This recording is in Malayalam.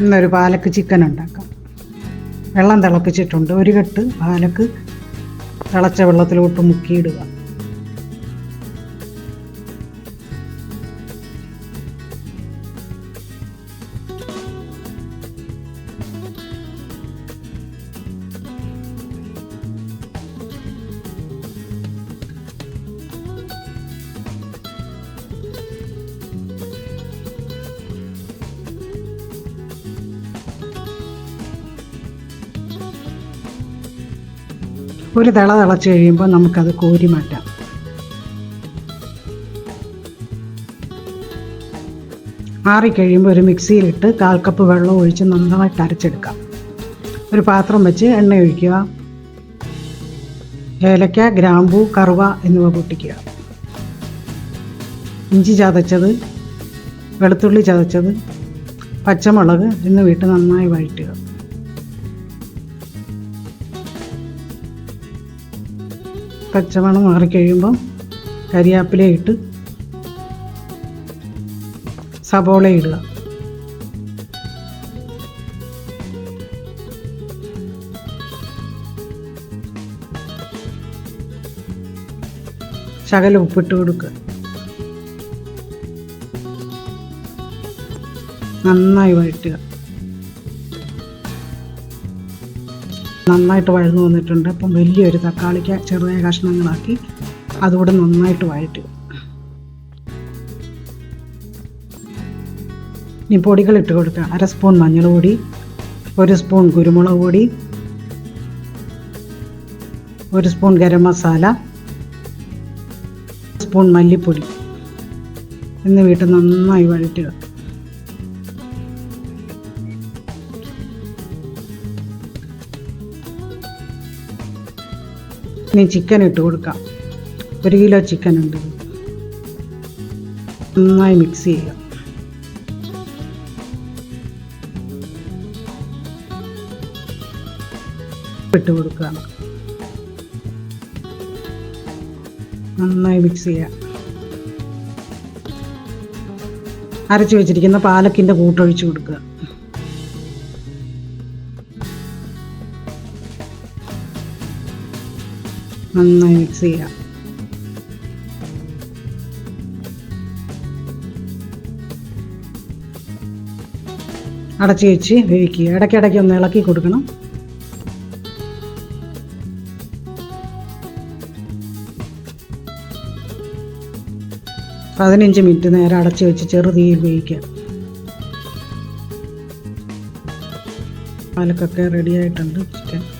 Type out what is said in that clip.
ഇന്നൊരു പാലക്ക് ചിക്കൻ ഉണ്ടാക്കാം. വെള്ളം തിളപ്പിച്ചിട്ടുണ്ട്. ഒരു കെട്ട് പാലക്ക് തിളച്ച വെള്ളത്തിലോട്ട് മുക്കിയിടുക. ഒരു തിള തിളച്ച് കഴിയുമ്പോൾ നമുക്കത് കോരി മാറ്റാം. ആറിക്കഴിയുമ്പോൾ ഒരു മിക്സിയിലിട്ട് കാൽ കപ്പ് വെള്ളം ഒഴിച്ച് നന്നായിട്ട് അരച്ചെടുക്കാം. ഒരു പാത്രം വെച്ച് എണ്ണ ഒഴിക്കുക. ഏലക്ക ഗ്രാമ്പൂ കറുവ എന്നിവ പൊട്ടിക്കുക ഇഞ്ചി ചതച്ചത് വെളുത്തുള്ളി ചതച്ചത് പച്ചമുളക് എന്നിവ ഇട്ട് നന്നായി വഴറ്റുക. പച്ചമണം മാറിക്കഴിയുമ്പം കരിയാപ്പില ഇട്ട് സബോള ഇടുക. ശകലം ഉപ്പിട്ട് കൊടുക്കുക. നന്നായി വഴറ്റുക. നന്നായിട്ട് വഴന്നു വന്നിട്ടുണ്ട്. അപ്പം വലിയൊരു തക്കാളിക്ക് ചെറിയ കഷ്ണങ്ങളാക്കി അതുകൂടെ നന്നായിട്ട് വഴറ്റുക. ഇനി പൊടികൾ ഇട്ട് കൊടുക്കുക. അര സ്പൂൺ മഞ്ഞൾ പൊടി ഒരു സ്പൂൺ കുരുമുളക് പൊടി ഒരു സ്പൂൺ ഗരം മസാല സ്പൂൺ മല്ലിപ്പൊടി എന്നിവ ഇട്ട് നന്നായി വഴറ്റുക. ഇനി ചിക്കൻ ഇട്ട് കൊടുക്കാം. ഒരു കിലോ ചിക്കൻ ഉണ്ട് നന്നായി മിക്സ് ചെയ്യുക. ഇട്ട് കൊടുക്കുക. നന്നായി മിക്സ് ചെയ്യുക. അരച്ചു വെച്ചിരിക്കുന്ന പാലക്കിന്റെ കൂട്ടൊഴിച്ച് കൊടുക്കുക. നന്നായി മിക്സ് ചെയ്യുക അടച്ചു വെച്ച് വേവിക്കുക. ഇടയ്ക്കിടയ്ക്ക് ഒന്ന് ഇളക്കി കൊടുക്കണം. പതിനഞ്ച് മിനിറ്റ് നേരം അടച്ചു വെച്ച് ചെറുതീയിൽ വേവിക്കുക. പാലക്കൊക്കെ റെഡി ആയിട്ടുണ്ട്. ചിക്കൻ.